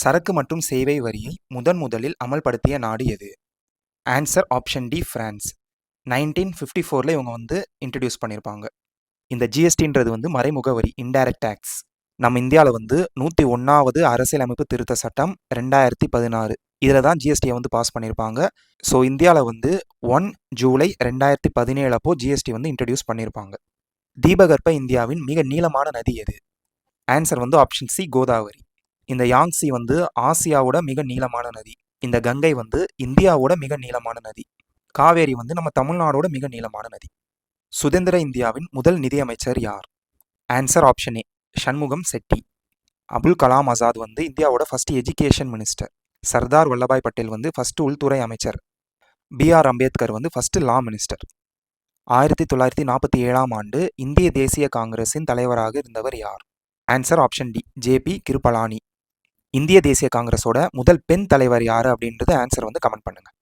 சரக்கு மற்றும் சேவை வரியை முதன் முதலில் அமல்படுத்திய நாடு எது? Answer option D France nineteen fifty ஃபோரில் இவங்க வந்து இன்ட்ரடியூஸ் பண்ணியிருப்பாங்க இந்த ஜிஎஸ்டின்றது வந்து மறைமுக வரி இன்டைரக்ட் டேக்ஸ் நம்ம இந்தியாவில் வந்து நூற்றி ஒன்றாவது அரசியலமைப்பு திருத்த சட்டம் ரெண்டாயிரத்தி பதினாறு. இதில் தான் ஜிஎஸ்டியை வந்து பாஸ் பண்ணியிருப்பாங்க ஸோ இந்தியாவில் வந்து ஒன் ஜூலை ரெண்டாயிரத்தி பதினேழு அப்போ ஜிஎஸ்டி வந்து இன்ட்ரடியூஸ் பண்ணியிருப்பாங்க தீபகற்ப இந்தியாவின் மிக நீளமான நதி எது? ஆன்சர் வந்து ஆப்ஷன் சி கோதாவரி. இந்த யாங்ஸி வந்து ஆசியாவோட மிக நீளமான நதி. இந்த கங்கை வந்து இந்தியாவோட மிக நீளமான நதி. காவேரி வந்து நம்ம தமிழ்நாடோட மிக நீளமான நதி. சுதந்திர இந்தியாவின் முதல் நிதியமைச்சர் யார்? Answer option A Shanmugam Chetty. Abul Kalam Azad வந்து இந்தியாவோட first education minister Sardar Vallabhbhai Patel வந்து ஃபர்ஸ்ட் உள்துறை அமைச்சர். பி ஆர் அம்பேத்கர் வந்து ஃபர்ஸ்ட் லா மினிஸ்டர் ஆயிரத்தி தொள்ளாயிரத்தி நாற்பத்தி ஏழாம் ஆண்டு இந்திய தேசிய காங்கிரஸின் தலைவராக இருந்தவர் யார்? Answer option D JB Kripalani இந்திய தேசிய காங்கிரஸோட முதல் பெண் தலைவர் யார் அப்படின்றது ஆன்சர் வந்து கமெண்ட் பண்ணுங்கள்